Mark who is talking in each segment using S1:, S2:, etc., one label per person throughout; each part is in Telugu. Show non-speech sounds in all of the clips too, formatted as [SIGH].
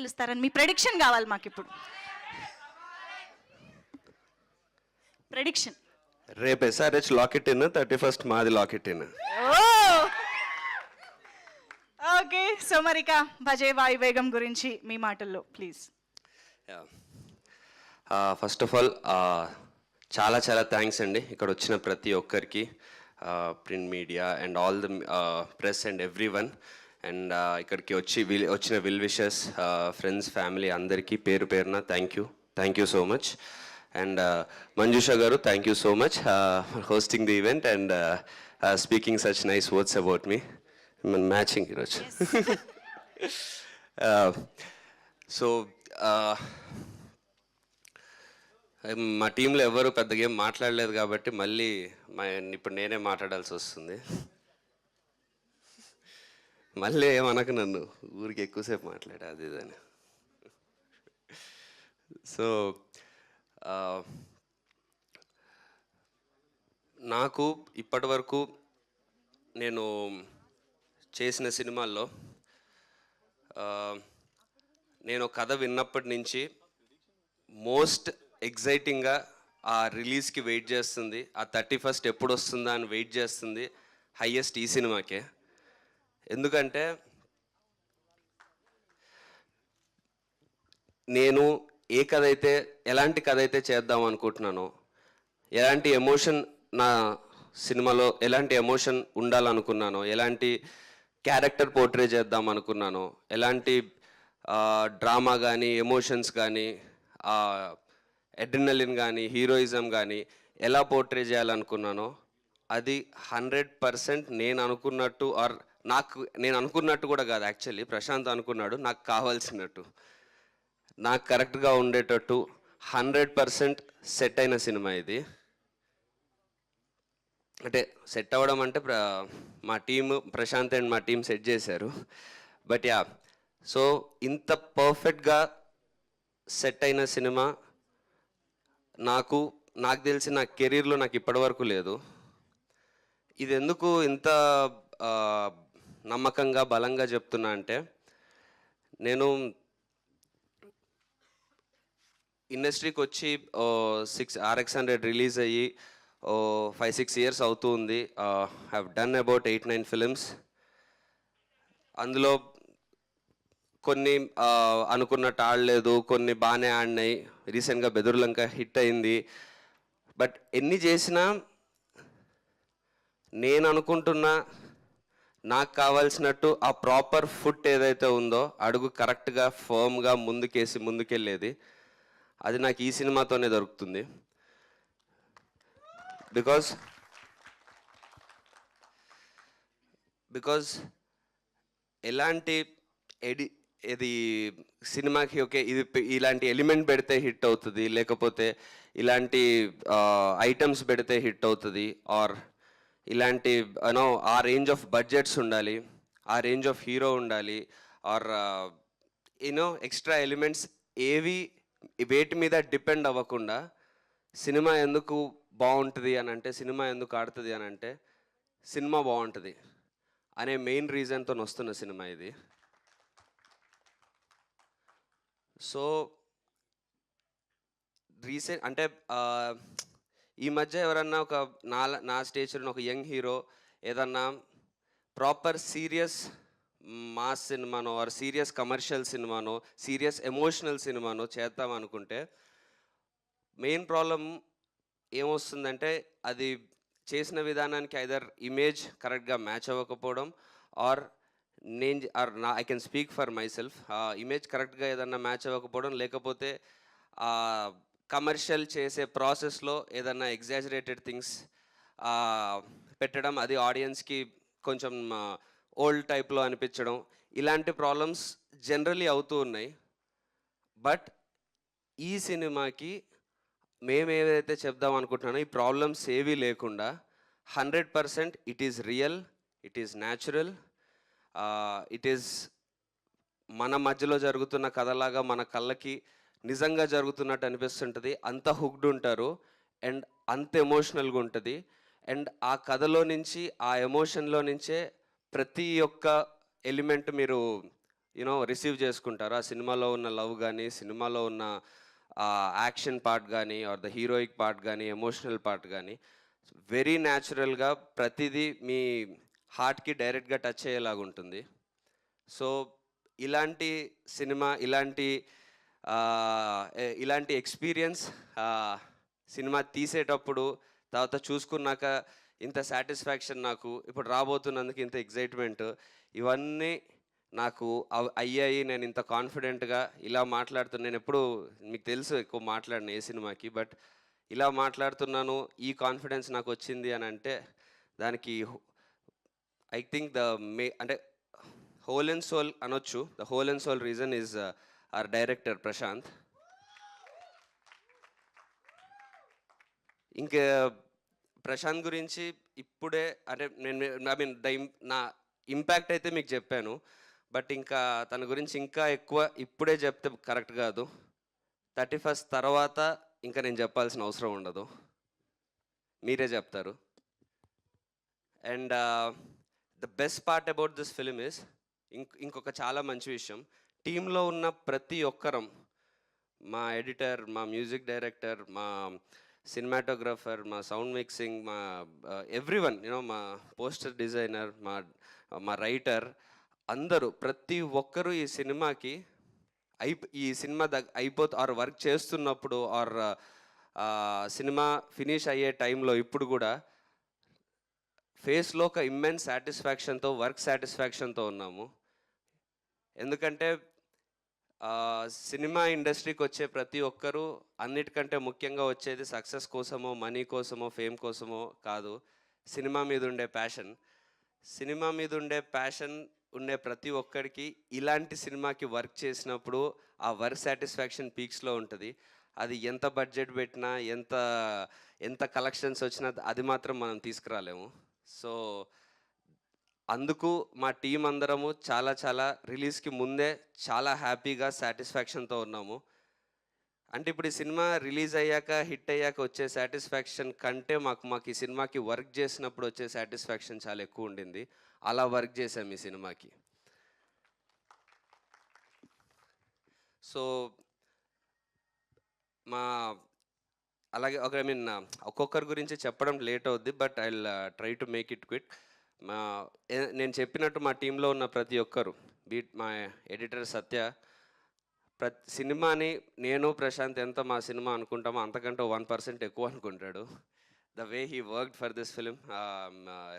S1: గెలుస్తారని మీ ప్రెడిక్షన్ కావాలి మాకు ఇప్పుడు ప్రెడిక్షన్
S2: రేపు SRH lock it in thirty first మాది lock it in
S1: okay so మరిక భజే వాయువేగం గురించి మీ మాటల్లో ప్లీజ్
S2: ఫస్ట్ ఆఫ్ ఆల్ చాలా చాలా థ్యాంక్స్ అండి ఇక్కడ వచ్చిన ప్రతి ఒక్కరికి print media and all the press and everyone and ఇక్కడికి వచ్చి విల్ వచ్చిన విల్ విషెస్ ఫ్రెండ్స్ ఫ్యామిలీ అందరికీ పేరు పేరున thank you thank you so much and Manjusha garu thank you so much hosting the event and speaking such nice words about me matching ఈరోజు సో మా టీంలో ఎవరు పెద్దగా ఏం మాట్లాడలేదు కాబట్టి మళ్ళీ మా ఇప్పుడు నేనే మాట్లాడాల్సి వస్తుంది. మళ్ళీ ఏమనకు నన్ను. ఊరికి ఎక్కువసేపు మాట్లాడా అది ఇదని సో నాకు ఇప్పటి వరకు నేను చేసిన సినిమాల్లో నేను కథ విన్నప్పటి నుంచి మోస్ట్ ఎగ్జైటింగ్గా ఆ రిలీజ్కి వెయిట్ చేస్తుంది. ఆ థర్టీ ఫస్ట్ ఎప్పుడు వస్తుందా అని వెయిట్ చేస్తుంది హయ్యెస్ట్ ఈ సినిమాకే. ఎందుకంటే నేను ఏ కథ అయితే ఎలాంటి కథ అయితే చేద్దాం అనుకుంటున్నానో ఎలాంటి ఎమోషన్ నా సినిమాలో ఎలాంటి ఎమోషన్ ఉండాలనుకున్నానో ఎలాంటి క్యారెక్టర్ పోర్ట్రే చేద్దాం అనుకున్నానో ఎలాంటి డ్రామా కానీ ఎమోషన్స్ కానీ ఎడ్రినలిన్ కానీ హీరోయిజం కానీ ఎలా పోర్ట్రే చేయాలనుకున్నానో అది హండ్రెడ్ పర్సెంట్ నేను అనుకున్నట్టు ఆర్ నాకు నేను అనుకున్నట్టు కూడా కాదు. యాక్చువల్లీ ప్రశాంత్ అనుకున్నాడు నాకు కావాల్సినట్టు. నాకు కరెక్ట్గా ఉండేటట్టు హండ్రెడ్ పర్సెంట్ సెట్ అయిన సినిమా ఇది. అంటే సెట్ అవ్వడం అంటే ప్ర- మా టీమ్ ప్రశాంత్ అండ్ మా టీం సెట్ చేశారు. బట్ యా సో ఇంత పర్ఫెక్ట్గా సెట్ అయిన సినిమా నాకు నాకు తెలిసి నా కెరీర్లో నాకు ఇప్పటివరకు లేదు. ఇది ఎందుకు ఇంత నమ్మకంగా బలంగా చెప్తున్నా అంటే నేను ఇండస్ట్రీకి వచ్చి సిక్స్ ఆర్ఎక్స్ హండ్రెడ్ రిలీజ్ అయ్యి ఓ ఫైవ్ సిక్స్ ఇయర్స్ అవుతూ ఉంది. Have done about eight nine films అందులో కొన్ని అనుకున్నట్టు ఆడలేదు కొన్ని బాగానే ఆడినాయి. రీసెంట్గా బెదుర్లంక హిట్ అయింది. బట్ ఎన్ని చేసినా నేను అనుకుంటున్నా నాకు కావాల్సినట్టు ఆ ప్రాపర్ ఫుట్ ఏదైతే ఉందో అడుగు కరెక్ట్గా ఫర్మ్గా ముందుకేసి ముందుకెళ్ళేది అది నాకు ఈ సినిమాతోనే దొరుకుతుంది. బికాజ్ బికాజ్ ఎలాంటి ఎడి ఇది సినిమాకి ఓకే ఇది ఇలాంటి ఎలిమెంట్ పెడితే హిట్ అవుతుంది లేకపోతే ఇలాంటి ఐటమ్స్ పెడితే హిట్ అవుతుంది ఆర్ ఇలాంటి యూనో ఆ రేంజ్ ఆఫ్ బడ్జెట్స్ ఉండాలి ఆ రేంజ్ ఆఫ్ హీరో ఉండాలి or you know extra elements ఏవి వేటి మీద డిపెండ్ అవ్వకుండా సినిమా ఎందుకు బాగుంటుంది అని అంటే సినిమా ఎందుకు ఆడుతుంది అని అంటే సినిమా బాగుంటుంది అనే మెయిన్ రీజన్తో వస్తున్న సినిమా ఇది. సో రీసెంట్ అంటే uh, ఈ మధ్య ఎవరన్నా ఒక నా నా స్టేజ్లో ఒక యంగ్ హీరో ఏదన్నా ప్రాపర్ సీరియస్ మాస్ సినిమానో ఆర్ సీరియస్ కమర్షియల్ సినిమానో సీరియస్ ఎమోషనల్ సినిమానో చేద్దాం అనుకుంటే మెయిన్ ప్రాబ్లం ఏమొస్తుందంటే అది చేసిన విధానానికి ఐదర్ ఇమేజ్ కరెక్ట్గా మ్యాచ్ అవ్వకపోవడం ఆర్ నేను ఆర్ నా I can speak for myself image కరెక్ట్గా ఏదన్నా మ్యాచ్ అవ్వకపోవడం లేకపోతే కమర్షియల్ చేసే ప్రాసెస్లో ఏదన్నా ఎగ్జాజరేటెడ్ థింగ్స్ పెట్టడం అది ఆడియన్స్కి కొంచెం ఓల్డ్ టైప్లో అనిపించడం ఇలాంటి ప్రాబ్లమ్స్ జనరలీ అవుతూ ఉన్నాయి. బట్ ఈ సినిమాకి మేము ఏదైతే చెప్దాం అనుకుంటున్నానో ఈ ప్రాబ్లమ్స్ ఏవీ లేకుండా hundred percent it is real it is natural it is మన మధ్యలో జరుగుతున్న కథలాగా మన కళ్ళకి నిజంగా జరుగుతున్నట్టు అనిపిస్తుంటుంది. అంత హుక్డ్ ఉంటారు. అండ్ అంత ఎమోషనల్గా ఉంటుంది. అండ్ ఆ కథలో నుంచి ఆ ఎమోషన్లో నుంచే ప్రతి ఒక్క ఎలిమెంట్ మీరు యూనో రిసీవ్ చేసుకుంటారు. ఆ సినిమాలో ఉన్న లవ్ కానీ సినిమాలో ఉన్న యాక్షన్ పార్ట్ కానీ ఆర్ ద హీరోయిక్ పార్ట్ కానీ ఎమోషనల్ పార్ట్ కానీ వెరీ న్యాచురల్గా ప్రతిదీ మీ హార్ట్కి డైరెక్ట్గా టచ్ అయ్యేలాగా ఉంటుంది సో ఇలాంటి సినిమా ఇలాంటి ఇలాంటి ఎక్స్పీరియన్స్ సినిమా తీసేటప్పుడు తర్వాత చూసుకున్నాక ఇంత సాటిస్ఫాక్షన్ నాకు ఇప్పుడు రాబోతున్నందుకు ఇంత ఎగ్జైట్మెంట్ ఇవన్నీ నాకు అయ్యాయి. నేను ఇంత కాన్ఫిడెంట్గా ఇలా మాట్లాడుతున్నా నేను ఎప్పుడు మీకు తెలుసు ఎక్కువ మాట్లాడిన ఏ సినిమాకి బట్ ఇలా మాట్లాడుతున్నాను ఈ కాన్ఫిడెన్స్ నాకు వచ్చింది అని అంటే దానికి ఐ థింక్ ద మే అంటే హోల్ అండ్ సోల్ అనొచ్చు. The whole and soul reason is our director Prashanth ఇంకా ప్రశాంత్ గురించి ఇప్పుడే అంటే నేను ఐ మీన్ ద నా ఇంపాక్ట్ అయితే మీకు చెప్పాను. బట్ ఇంకా తన గురించి ఇంకా ఎక్కువ ఇప్పుడే చెప్తే కరెక్ట్ కాదు. థర్టీ ఫస్ట్ తర్వాత ఇంకా నేను చెప్పాల్సిన అవసరం ఉండదు. మీరే చెప్తారు. And the best part about this film is ఇంక్ ఇంకొక చాలా మంచి విషయం. టీంలో ఉన్న ప్రతి ఒక్కరం మా ఎడిటర్ మా మ్యూజిక్ డైరెక్టర్ మా సినిమాటోగ్రఫర్ మా సౌండ్ మిక్సింగ్ మా ఎవ్రీ వన్ యూనో మా పోస్టర్ డిజైనర్ మా మా రైటర్ అందరూ ప్రతి ఒక్కరూ ఈ సినిమాకి అయి ఈ సినిమా దగ్ అయిపోతు ఆర్ వర్క్ చేస్తున్నప్పుడు ఆర్ సినిమా ఫినిష్ అయ్యే టైంలో ఇప్పుడు కూడా ఫేస్లో ఒక ఇమ్మెన్స్ సాటిస్ఫాక్షన్తో వర్క్ సాటిస్ఫాక్షన్తో ఉన్నాము. ఎందుకంటే సినిమా ఇండస్ట్రీకి వచ్చే ప్రతి ఒక్కరూ అన్నిటికంటే ముఖ్యంగా వచ్చేది సక్సెస్ కోసమో మనీ కోసమో ఫేమ్ కోసమో కాదు. సినిమా మీద ఉండే ప్యాషన్. సినిమా మీద ఉండే ప్యాషన్ ఉండే ప్రతి ఒక్కరికి ఇలాంటి సినిమాకి వర్క్ చేసినప్పుడు ఆ వర్క్ సాటిస్ఫాక్షన్ పీక్స్లో ఉంటుంది. అది ఎంత బడ్జెట్ పెట్టినా ఎంత ఎంత కలెక్షన్స్ వచ్చినా అది మాత్రం మనం తీసుకురాలేము. సో అందుకు మా టీం అందరము చాలా చాలా రిలీజ్కి ముందే చాలా హ్యాపీగా సాటిస్ఫాక్షన్తో ఉన్నాము. అంటే ఇప్పుడు ఈ సినిమా రిలీజ్ అయ్యాక హిట్ అయ్యాక వచ్చే సాటిస్ఫాక్షన్ కంటే మాకు మాకు ఈ సినిమాకి వర్క్ చేసినప్పుడు వచ్చే సాటిస్ఫాక్షన్ చాలా ఎక్కువ ఉండింది. అలా వర్క్ చేసాం ఈ సినిమాకి. సో మా అలాగే ఒక ఐ మీన్ ఒక్కొక్కరి గురించి చెప్పడం లేట్ అవుద్ది but I try to make it quick మా నేను చెప్పినట్టు మా టీంలో ఉన్న ప్రతి ఒక్కరు బీట్ మా ఎడిటర్ సత్య ప్రతి సినిమాని నేను ప్రశాంత్ ఎంత మా సినిమా అనుకుంటామో అంతకంటే వన్ పర్సెంట్ ఎక్కువ అనుకుంటాడు. The way he worked for this film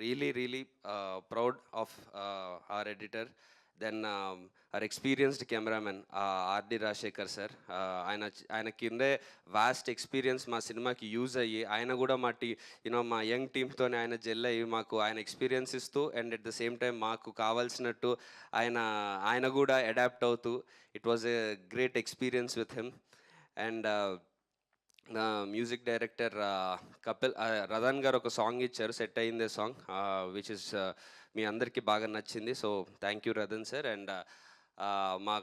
S2: really really proud of our editor. Then our experienced cameraman RD Rajasekhar sir ఆయన ఆయన కిందే వాస్ట్ ఎక్స్పీరియన్స్ మా సినిమాకి యూజ్ అయ్యి ఆయన కూడా మా టీ యూనో మా యంగ్ టీమ్తోనే ఆయన జెల్ అయ్యి మాకు ఆయన ఎక్స్పీరియన్స్ ఇస్తూ and at the same time మాకు కావాల్సినట్టు ఆయన ఆయన కూడా అడాప్ట్ అవుతూ it was a great experience with him and music director Kapil Radhan garu ఒక సాంగ్ ఇచ్చారు సెట్ అయిందే సాంగ్ విచ్ ఇస్ మీ అందరికీ బాగా నచ్చింది. So thank you Radhan sir and మా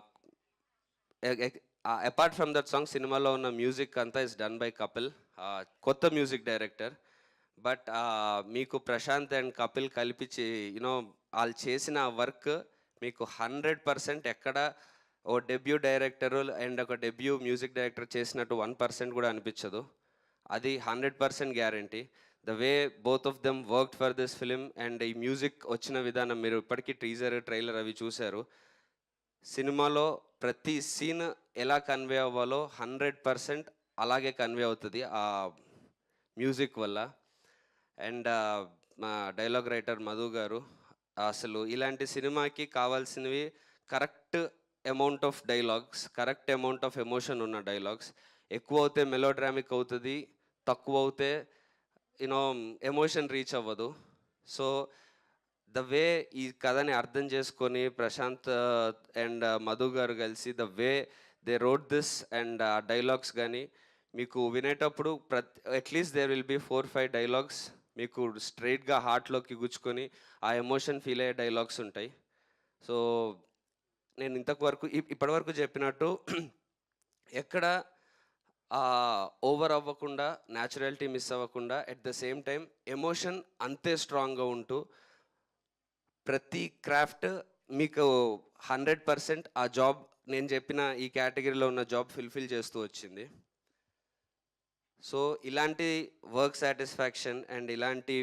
S2: అపార్ట్ ఫ్రమ్ దట్ సాంగ్ సినిమాలో ఉన్న మ్యూజిక్ అంతా ఇస్ డన్ బై కపిల్ కొత్త మ్యూజిక్ డైరెక్టర్ బట్ మీకు ప్రశాంత్ అండ్ కపిల్ కలిపి యూనో వాళ్ళు చేసిన వర్క్ మీకు హండ్రెడ్ పర్సెంట్ ఎక్కడ ఓ డెబ్యూ డైరెక్టర్ అండ్ ఒక డెబ్యూ మ్యూజిక్ డైరెక్టర్ చేసినట్టు వన్ పర్సెంట్ కూడా అనిపించదు. అది hundred percent guarantee. The way both of them work for this film and ఈ మ్యూజిక్ వచ్చిన విధానం మీరు ఇప్పటికీ టీజర్ ట్రైలర్ అవి చూశారు. సినిమాలో ప్రతి సీన్ ఎలా కన్వే అవ్వాలో హండ్రెడ్ పర్సెంట్ అలాగే కన్వే అవుతుంది ఆ మ్యూజిక్ వల్ల. అండ్ మా డైలాగ్ రైటర్ మధు గారు అసలు ఇలాంటి సినిమాకి కావాల్సినవి correct amount of dialogues correct amount of emotion ఉన్న డైలాగ్స్ ఎక్కువ అవుతే మెలోడ్రామిక్ అవుతుంది తక్కువ అవుతే యూనో ఎమోషన్ రీచ్ అవ్వదు. సో ద వే ఈ కథని అర్థం చేసుకొని ప్రశాంత్ అండ్ మధు గారు కలిసి the way they wrote this and ఆ డైలాగ్స్ కానీ మీకు వినేటప్పుడు ప్రతి at least there will be four five dialogues మీకు స్ట్రైట్గా హార్ట్లోకి గుచ్చుకొని ఆ ఎమోషన్ ఫీల్ అయ్యే డైలాగ్స్ ఉంటాయి. సో నేను ఇంతకు వరకు ఇప్- ఇప్పటివరకు చెప్పినట్టు [CLEARS THROAT] ఎక్కడ ఓవర్ అవ్వకుండా న్యాచురాలిటీ మిస్ అవ్వకుండా at the same time emotion అంతే స్ట్రాంగ్గా ఉంటూ ప్రతి క్రాఫ్ట్ మీకు హండ్రెడ్ పర్సెంట్ ఆ జాబ్ నేను చెప్పిన ఈ కేటగిరీలో ఉన్న జాబ్ ఫుల్ఫిల్ చేస్తూ వచ్చింది. సో ఇలాంటి వర్క్ సాటిస్ఫాక్షన్ అండ్ ఇలాంటి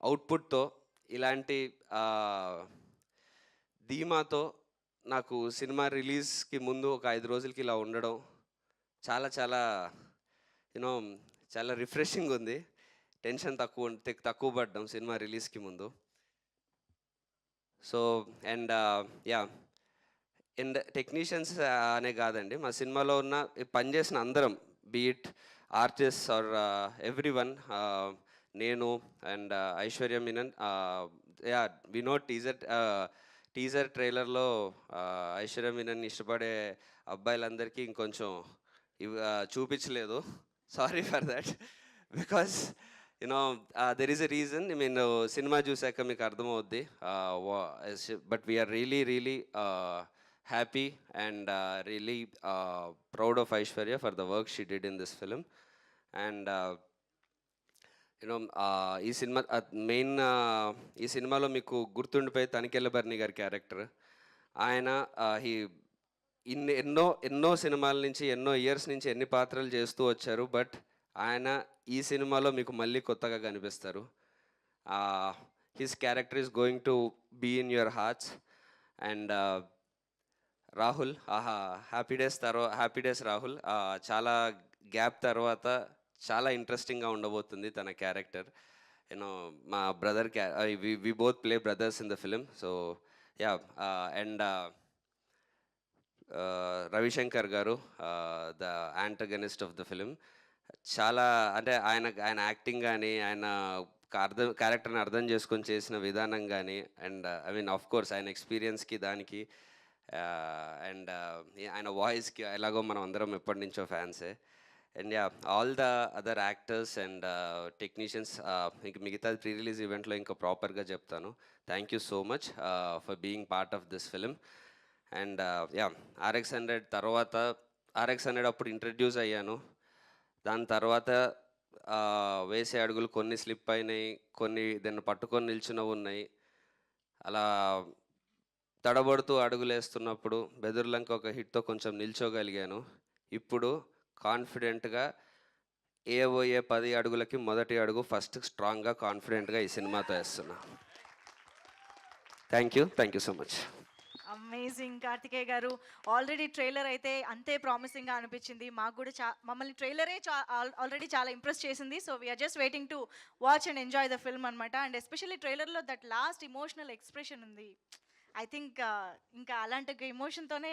S2: అవుట్పుట్తో ఇలాంటి ధీమాతో నాకు సినిమా రిలీజ్కి ముందు ఒక ఐదు రోజులకి ఇలా ఉండడం చాలా చాలా యూనో చాలా రిఫ్రెషింగ్ ఉంది. టెన్షన్ తక్కువ తక్కువ పడ్డాం సినిమా రిలీజ్కి ముందు. So and yeah and technicians అనే కాదండి. మా సినిమాలో ఉన్న పనిచేసిన అందరం be it artist or everyone నేను and Aishwarya Menon yeah Vinod teaser teaser ట్రైలర్లో ఐశ్వర్య మీనన్ ఇష్టపడే అబ్బాయిలందరికీ ఇంకొంచెం ఇవి చూపించలేదు. Sorry for that because you know there is a reason I mean cinema చూసాక మీకు అర్థమవుద్ది. But we're really really happy and really proud of Aishwarya for the work she did in this film and you know ఈ సినిమా మెయిన్ ఈ సినిమాలో మీకు గుర్తుండిపోయి తనికెళ్ళ బర్ని గారి క్యారెక్టర్. ఆయన హీ ఇన్ని ఎన్నో ఎన్నో సినిమాల నుంచి ఎన్నో ఇయర్స్ నుంచి ఎన్ని పాత్రలు చేస్తూ వచ్చారు బట్ ఆయన ఈ సినిమాలో మీకు మళ్ళీ కొత్తగా కనిపిస్తారు. His character is going to be in your hearts. And Rahul ఆహా హ్యాపీ డేస్ తర్వాత హ్యాపీ డేస్ రాహుల్. చాలా గ్యాప్ తర్వాత చాలా ఇంట్రెస్టింగ్గా ఉండబోతుంది తన క్యారెక్టర్ యూనో మా బ్రదర్ క్యా we both play brothers in the film so yeah and Ravishankar garu the antagonist of the film చాలా అంటే ఆయన ఆయన యాక్టింగ్ కానీ ఆయన అర్థం క్యారెక్టర్ని అర్థం చేసుకొని చేసిన విధానం కానీ and I mean of course ఆయన ఎక్స్పీరియన్స్కి దానికి uh, అండ్ uh, ఆయన వాయిస్కి ఎలాగో మనం అందరం ఎప్పటి నుంచో ఫ్యాన్సే and yeah all the other actors and technicians ఇంక మిగతా ప్రీ రిలీజ్ ఈవెంట్లో ఇంకా ప్రాపర్గా చెప్తాను. Thank you so much for being part of this film and yeah RX hundred తర్వాత ఆర్ఎక్స్ హండ్రెడ్ అప్పుడు ఇంట్రడ్యూస్ అయ్యాను. దాని తర్వాత వేసే అడుగులు కొన్ని స్లిప్ అయినాయి కొన్ని దాన్ని పట్టుకొని నిల్చునవి ఉన్నాయి. అలా తడబడుతూ అడుగులు వేస్తున్నప్పుడు బెదుర్లంక ఒక హిట్తో కొంచెం నిల్చోగలిగాను. ఇప్పుడు కాన్ఫిడెంట్గా ఏవోయే పది అడుగులకి మొదటి అడుగు ఫస్ట్ స్ట్రాంగ్గా కాన్ఫిడెంట్గా ఈ సినిమాతో వేస్తున్నా. Thank you thank you so much
S1: amazing Karthikeya garu. Already trailer అయితే అంతే ప్రామిసింగ్గా అనిపించింది. మాకు కూడా చా మమ్మల్ని ట్రైలరే చా ఆల్రెడీ చాలా ఇంప్రెస్ చేసింది. So we're just waiting to watch and enjoy the film అనమాట అండ్ ఎస్పెషల్లీ ట్రైలర్లో దట్ లాస్ట్ ఇమోషనల్ ఎక్స్ప్రెషన్ ఉంది. ఐ థింక్ uh, ఇంకా అలాంటి ఎమోషన్తోనే